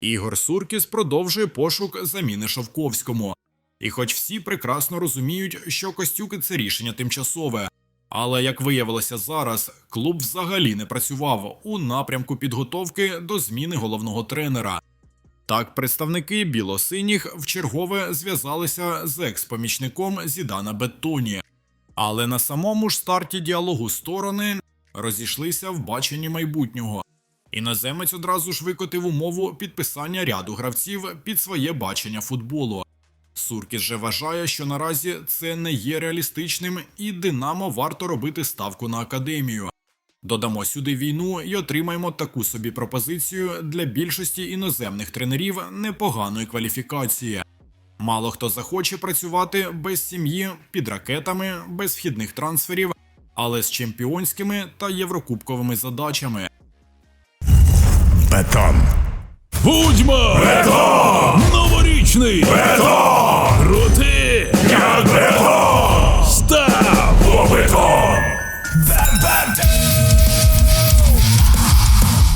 Ігор Суркіс продовжує пошук заміни Шовковському. І хоч всі прекрасно розуміють, що Костюки це рішення тимчасове, але як виявилося зараз, клуб взагалі не працював у напрямку підготовки до зміни головного тренера. Так, представники білосиніх вчергове зв'язалися з екс-помічником Зідана Беттоні. Але на самому ж старті діалогу сторони розійшлися в баченні майбутнього. Іноземець одразу ж викотив умову підписання ряду гравців під своє бачення футболу. Суркіс же вважає, що наразі це не є реалістичним, і Динамо варто робити ставку на академію. Додамо сюди війну і отримаємо таку собі пропозицію для більшості іноземних тренерів непоганої кваліфікації. Мало хто захоче працювати без сім'ї, під ракетами, без вхідних трансферів, але з чемпіонськими та єврокубковими задачами. Бетон. Будьмо! Бетон!